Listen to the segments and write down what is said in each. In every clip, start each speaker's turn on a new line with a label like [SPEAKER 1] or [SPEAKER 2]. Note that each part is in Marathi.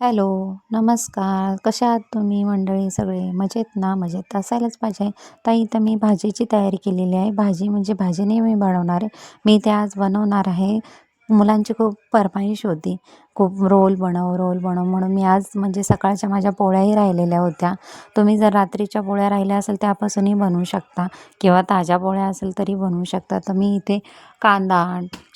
[SPEAKER 1] हॅलो नमस्कार. कशा आहात तुम्ही मंडळी सगळे? मजेत ना? मजेत असायलाच पाहिजे. ताई इथं मी भाजीची तयारी केलेली आहे. भाजी म्हणजे भाजी नाही मी बनवणार. आहे मी ते आज बनवणार आहे. मुलांची खूप फरमाईश होती. खूप रोल बनव रोल बनव म्हणून मी आज म्हणजे सकाळच्या माझ्या पोळ्याही राहिलेल्या होत्या. तुम्ही जर रात्रीच्या पोळ्या राहिल्या असेल त्यापासूनही बनवू शकता किंवा ताज्या पोळ्या असेल तरी बनवू शकता. तर मी इथे कांदा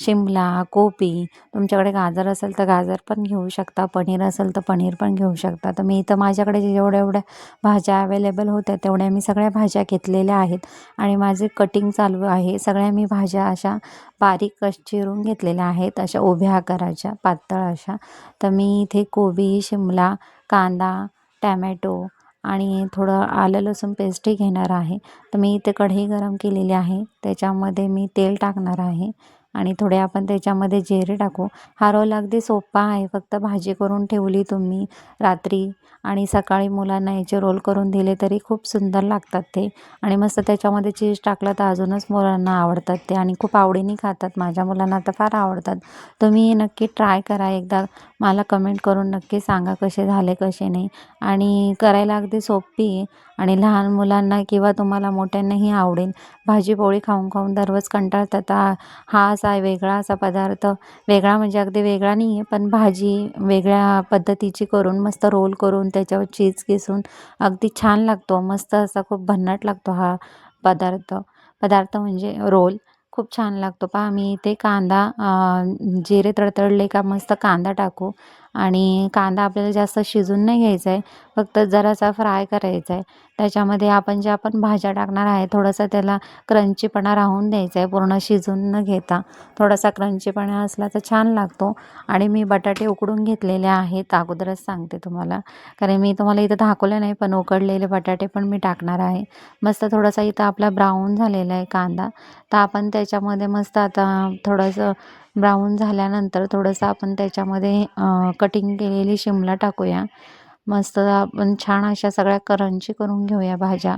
[SPEAKER 1] शिमला कोबी तुमच्याकडे गाजर असेल तर गाजर पण घेऊ शकता पनीर असेल तर पनीर पण घेऊ शकता. तर मी इथं माझ्याकडे जेवढ्या एवढ्या भाज्या अवेलेबल होत्या तेवढ्या मी सगळ्या भाज्या घेतलेल्या आहेत आणि माझे कटिंग चालू आहे. सगळ्या मी भाज्या अशा बारीक चिरून घेतलेल्या आहेत अशा उभ्या आकाराच्या पातळ अशा. तर मी इथे कोबी शिमला कांदा टॅमॅटो आणि थोडं आलं लसूण पेस्टही घेणार आहे. तर मी इथे कढई गरम केलेली आहे. त्याच्यामध्ये मी तेल टाकणार आहे. आणि थोडे आपण त्याच्यामध्ये जिरे टाकू. हा रोल अगदी सोपा आहे. फक्त भाजी करून ठेवली तुम्ही रात्री आणि सकाळी मुलांना याचे रोल करून दिले तरी खूप सुंदर लागतात ते. आणि मस्त त्याच्यामध्ये चीज टाकलं तर अजूनच मुलांना आवडतात ते आणि खूप आवडीने खातात. माझ्या मुलांना तर फार आवडतात. तुम्ही नक्की ट्राय करा. एकदा मला कमेंट करून नक्की सांगा कसे झाले कसे नाही. आणि करायला अगदी सोपी आहे. आणि लहान मुलांना किंवा तुम्हाला मोठ्यांनाही आवडेल. भाजीपोळी खाऊन खाऊन दररोज कंटाळतात. हा असा वेगळा असा पदार्थ वेगळा म्हणजे अगदी वेगळा नाही आहे पण भाजी वेगळ्या पद्धतीची करून मस्त रोल करून त्याच्यावर चीज किसून अगदी छान लागतो. मस्त असा खूप भन्नाट लागतो हा पदार्थ. पदार्थ म्हणजे रोल. खूप छान लागतो. पहा मी इथे कांदा जिरे तडतडले का मस्त कांदा टाकू आणि कांदा आपल्याला जास्त शिजून नाही घ्यायचा आहे फक्त जरासा फ्राय करायचा आहे त्याच्यामध्ये आपण ज्या आपण भाज्या टाकणार आहे थोडंसं त्याला क्रंचीपणा राहून द्यायचा आहे पूर्ण शिजून न घेता. थोडासा क्रंचीपणा असला तर छान लागतो आणि मी बटाटे उकडून घेतलेले आहेत अगोदरच सांगते तुम्हाला. कारण मी तुम्हाला इथं दाखवलं नाही पण उकडलेले बटाटे पण मी टाकणार आहे. मस्त थोडासा इथं आपला ब्राऊन झालेला आहे कांदा. तर आपण त्या त्याच्यामध्ये मस्त आता थोडंसं ब्राऊन झाल्यानंतर थोडंसं आपण त्याच्यामध्ये कटिंग केलेली शिमला टाकूया. मस्त आपण छान अशा सगळ्या करंजी करून घेऊया भाज्या.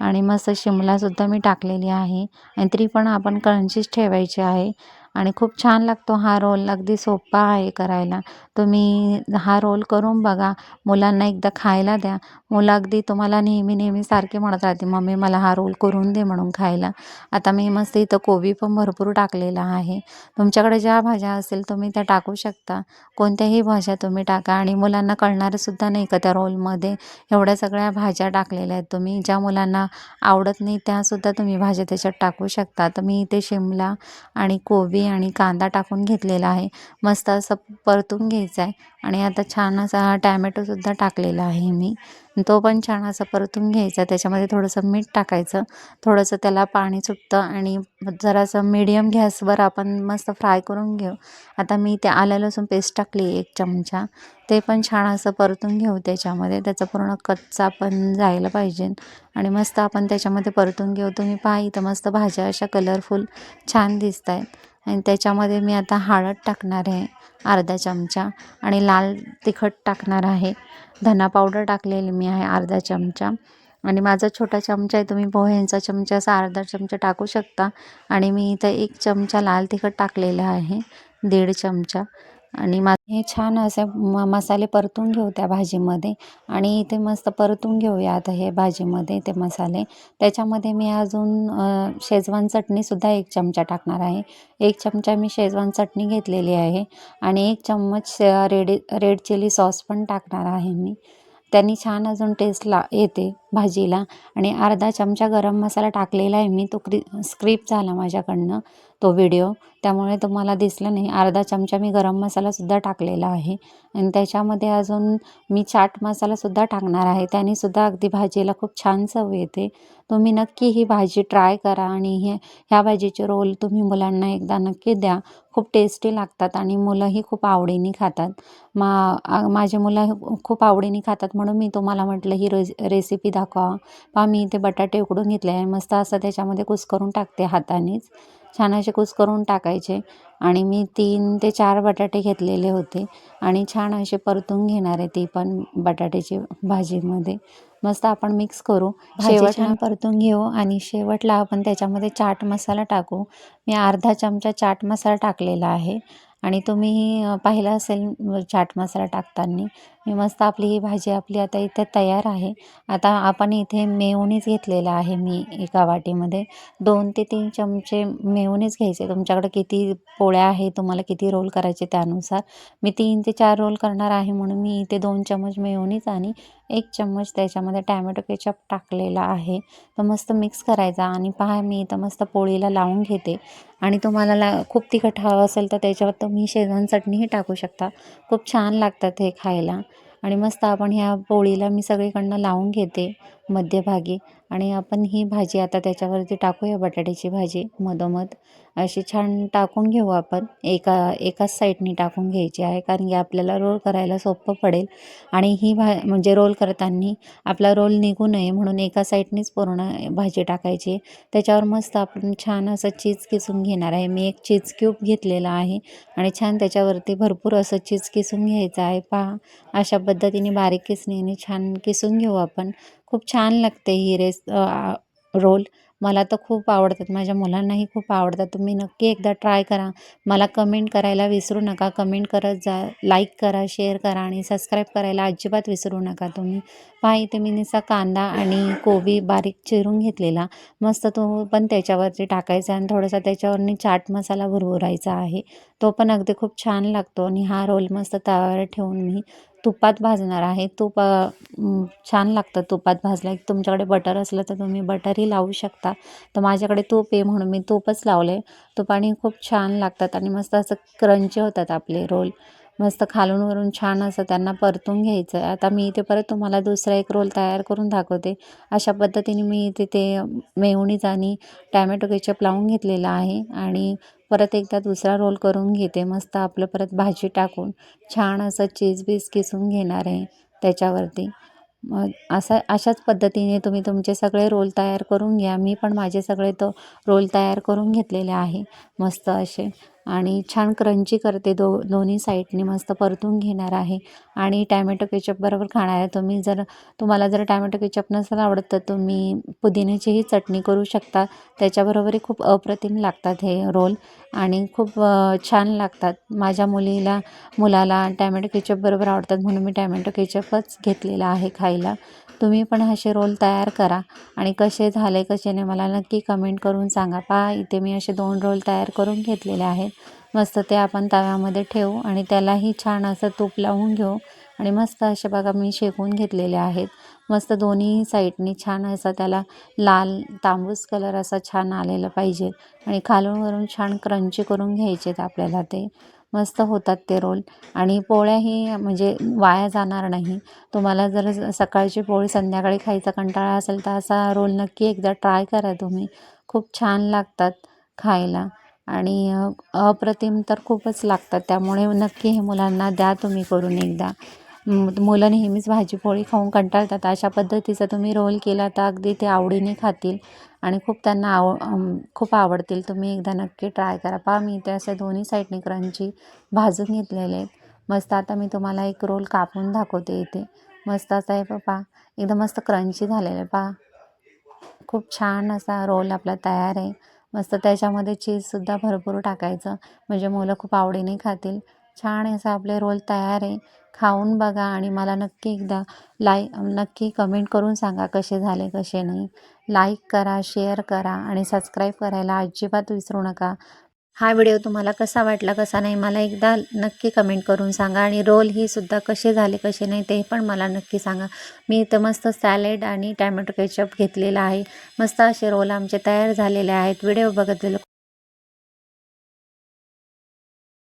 [SPEAKER 1] आणि मस्त शिमलासुद्धा मी टाकलेली आहे. आणि तरी पण आपण करंजीच ठेवायची आहे. आणि खूप छान लागतो हा रोल अगदी सोपा आहे करायला. तुम्ही हा रोल करून बघा. मुलांना एकदा खायला द्या. मुलं अगदी तुम्हाला नेहमी नेहमी सारखे म्हणत राहते मम्मी मला हा रोल करून दे म्हणून खायला. आता मी मस्त इथं कोबी पण भरपूर टाकलेला आहे. तुमच्याकडे ज्या भाज्या असेल तुम्ही त्या टाकू शकता. कोणत्याही भाज्या तुम्ही टाका. आणि मुलांना कळणारंसुद्धा नाही का त्या रोलमध्ये एवढ्या सगळ्या भाज्या टाकलेल्या आहेत तुम्ही. ज्या मुलांना आवडत नाही त्यासुद्धा तुम्ही भाज्या त्याच्यात टाकू शकता. तर मी इथे शिमला आणि कोबी आणि कांदा टाकून घेतलेला आहे. मस्त असं परतून घ्यायचं आहे. आणि आता छान असा टॅमॅटोसुद्धा टाकलेला आहे मी. तो पण छान असा परतून घ्यायचा त्याच्यामध्ये थोडंसं मीठ टाकायचं. थोडंसं त्याला पाणी सुटतं आणि जरासं मीडियम गॅसवर आपण मस्त फ्राय करून घेऊ. आता मी ते आलं लसूण पेस्ट टाकली एक चमचा. ते पण छान असं परतून घेऊ त्याच्यामध्ये. त्याचा पूर्ण कच्चा पण जायला पाहिजे. आणि मस्त आपण त्याच्यामध्ये परतून घेऊ. तुम्ही पाही इथं मस्त भाज्या अशा कलरफुल छान दिसत आहेत आणि त्याच्यामध्ये मी आता हळद टाकणार आहे अर्धा चमचा. आणि लाल तिखट टाकणार आहे. धना पावडर टाकलेली मी आहे अर्धा चमचा. आणि माझा छोटा चमचा आहे तुम्ही पोह्यांचा चमचा असा अर्धा चमचा टाकू शकता. आणि मी इथं एक चमचा लाल तिखट टाकलेला आहे दीड चमचा. आणि मा हे छान असे म मसाले परतून घेऊ त्या भाजीमध्ये. आणि इथे मस्त परतून घेऊया आता हे भाजीमध्ये ते मसाले. त्याच्यामध्ये मी अजून शेजवान चटणीसुद्धा एक चमचा टाकणार आहे. एक चमचा मी शेजवान चटणी घेतलेली आहे. आणि एक चम्मच रेड रेड चिली सॉस पण टाकणार आहे मी. त्यांनी छान अजून टेस्ट ला येते. भाजीला. आणि अर्धा चमचा गरम मसाला टाकलेला आहे मी. तो क्रि स्क्रिप झाला माझ्याकडनं तो व्हिडिओ. त्यामुळे तुम्हाला दिसलं नाही. अर्धा चमचा मी गरम मसालासुद्धा टाकलेला आहे. आणि त्याच्यामध्ये अजून मी चाट मसालासुद्धा टाकणार आहे. त्यानेसुद्धा अगदी भाजीला खूप छान चव येते. तुम्ही नक्की ही भाजी ट्राय करा आणि हे ह्या भाजीचे रोल तुम्ही मुलांना एकदा नक्की द्या. खूप टेस्टी लागतात आणि मुलंही खूप आवडीने खातात. मा माझे मुलं खूप आवडीने खातात म्हणून मी तुम्हाला म्हटलं ही रेस रेसिपी दाखवा पहा मी इथे बटाटे उकडून घेतले आहे. मस्त असं त्याच्यामध्ये कुस्करून टाकते हातानेच. छान असे कुस्करून टाकायचे. आणि मी तीन ते चार बटाटे घेतलेले होते. आणि छान असे परतून घेणार आहे ती पण बटाट्याची भाजीमध्ये. मस्त आपण मिक्स करू. शेवट छान परतून घेऊ आणि शेवटला आपण त्याच्यामध्ये चाट मसाला टाकू. मी अर्धा चमचा चाट मसाला टाकलेला आहे. आणि तुम्ही पाहिलं असेल चाट मसाला टाकताना. मी मस्त आपली ही भाजी आपली आता इथे तयार आहे. आता आपण इथे मेयोनीज घेतलेला आहे मी एका वाटीमध्ये. दोन ते तीन चमचे मेयोनीज घ्यायचे. तुमच्याकडे किती पोळ्या आहे तुम्हाला किती रोल करायचे त्यानुसार. मी तीन ते चार रोल करणार आहे म्हणून मी इथे दोन चम्मच मेयोनीज आणि एक चम्मच त्याच्यामध्ये टॅमॅटो केचप टाकलेला आहे. तर मस्त मिक्स करायचा आणि पहा मी इथं मस्त पोळीला लावून घेते. आणि तुम्हाला ला खूप तिखट हवं असेल तर त्याच्यावर तुम्ही शेजवान चटणीही टाकू शकता. खूप छान लागतात हे खायला. आणि मस्त आपण ह्या पोळीला मी सगळीकडनं लावून घेते. मध्यभागी. आणि आपण ही भाजी आता त्याच्यावरती टाकूया बटाट्याची भाजी मधोमध. अशी छान टाकून घेऊ आपण. एका एकाच साईडनी टाकून घ्यायची आहे कारण की आपल्याला रोल करायला सोपं पडेल. आणि ही भा म्हणजे रोल करताना आपला रोल निघू नये म्हणून एका साईडनीच पूर्ण भाजी टाकायची. त्याच्यावर मस्त आपण छान असं चीज किसून घेणार आहे. मी एक चीज क्यूब घेतलेला आहे आणि छान त्याच्यावरती भरपूर असं चीज किसून घ्यायचं आहे. पहा अशा पद्धतीने बारीक किसणीने छान किसून घेऊ आपण. खूप छान लागते ही रेस रोल. मला तर खूप आवडतात माझ्या मुलांनाही खूप आवडतात. तुम्ही नक्की एकदा ट्राय करा. मला कमेंट करायला विसरू नका. कमेंट करत जा लाईक करा शेअर करा आणि सबस्क्राईब करायला अजिबात विसरू नका तुम्ही. पहा इथे मी निसा कांदा आणि कोबी बारीक चिरून घेतलेला. मस्त तो पण त्याच्यावरती टाकायचा आणि थोडासा त्याच्यावरनी चाट मसाला भुरभुरायचा आहे. तो पण अगदी खूप छान लागतो आणि हा रोल मस्त तव्यावर ठेवून मी तुपात भाजणार आहे. तूप छान लागतं तुपात भाजलं तुमच्याकडे बटर असलं तर तुम्ही बटरही लावू शकता. तर माझ्याकडे तूप आहे म्हणून मी तूपच लावले तुपाने खूप छान लागतात आणि मस्त असं क्रंची होतात आपले रोल. मस्त खालून वरून छान असं त्यांना परतून घ्यायचं आहे आता मी इथे परत तुम्हाला दुसरा एक रोल तयार करून दाखवते. अशा पद्धतीने मी इथे ते मेवणीच आणि टॅमॅटो केचप लावून घेतलेला आहे आणि परत एकदा दुसरा रोल करून घेते. मस्त आपलं परत भाजी टाकून छान असं चीज बीज किसून घेणार आहे त्याच्यावरती. मग असं अशाच पद्धतीने तुम्ही तुमचे सगळे रोल तयार करून घ्या. मी पण माझे सगळे तो रोल तयार करून घेतलेले आहे. मस्त असे. आणि छान क्रंची करते दो दोन्ही साईडने मस्त परतून घेणार आहे. आणि टॅमॅटो केचप बरोबर खाणार आहे तुम्ही. जर तुम्हाला जर टॅमॅटो केचप नसेल आवडत तर तुम्ही पुदिन्याचीही चटणी करू शकता. त्याच्याबरोबरही खूप अप्रतिम लागतात हे रोल. आणि खूप छान लागतात. माझ्या मुलीला मुलाला टॅमॅटो केचप बरोबर आवडतात म्हणून मी टॅमॅटो केचपच घेतलेला आहे खायला. तुम्ही पण असे रोल तयार करा. आणि कसे झाले कसे नाही मला नक्की कमेंट करून सांगा. पहा इथे मी असे दोन रोल तयार करून घेतलेले आहेत. मस्त ते आपण तव्यामध्ये ठेवू आणि त्यालाही छान असं तूप लावून घेऊ. आणि मस्त असे बघा मी शेकून घेतलेले आहेत. मस्त दोन्ही साईडनी छान असा त्याला लाल तांबूस कलर असा छान आलेला पाहिजे. आणि खालून वरून छान क्रंची करून घ्यायचेत आपल्याला ते. मस्त होतात ते रोल. आणि पोळ्याही म्हणजे वाया जाणार नाही. तुम्हाला जर सकाळची पोळी संध्याकाळी खायचा कंटाळा असेल तर असा रोल नक्की एकदा ट्राय करा तुम्ही. खूप छान लागतात खायला. आणि अप्रतिम तर खूपच लागतात. त्यामुळे नक्की हे मुलांना द्या तुम्ही करून एकदा. मुलं नेहमीच भाजी पोळी खाऊन कंटाळतात. अशा पद्धतीचा तुम्ही रोल केला तर अगदी ते आवडीने खातील आणि खूप त्यांना आव खूप आवडतील. तुम्ही एकदा नक्की ट्राय करा. पहा मी ते असे दोन्ही साईडने क्रंची भाजून घेतलेले आहेत. मस्त आता मी तुम्हाला एक रोल कापून दाखवते इथे. मस्त असा आहे पहा एकदम मस्त क्रंची झालेलं आहे. पहा. खूप छान असा रोल आपला तयार आहे. मस्त त्याच्यामध्ये चीजसुद्धा भरपूर टाकायचं. म्हणजे मुलं खूप आवडीने खातील. छान असं आपले रोल तयार आहे. खाऊन बघा आणि मला नक्की एकदा लाईक नक्की कमेंट करून सांगा कसे झाले कसे नाही. लाईक करा शेअर करा आणि सबस्क्राईब करायला अजिबात विसरू नका. हा व्हिडिओ तुम्हाला कसा वाटला कसा नाही मला एकदा नक्की कमेंट करून सांगा आणि रोल ही सुद्धा कसे झाले कसे नाही ते पण मला नक्की सांगा. मी इथं मस्त सॅलेड आणि टॅमॅटो केचप घेतलेला आहे. मस्त असे रोल आमचे तयार झालेले आहेत. व्हिडिओ बघत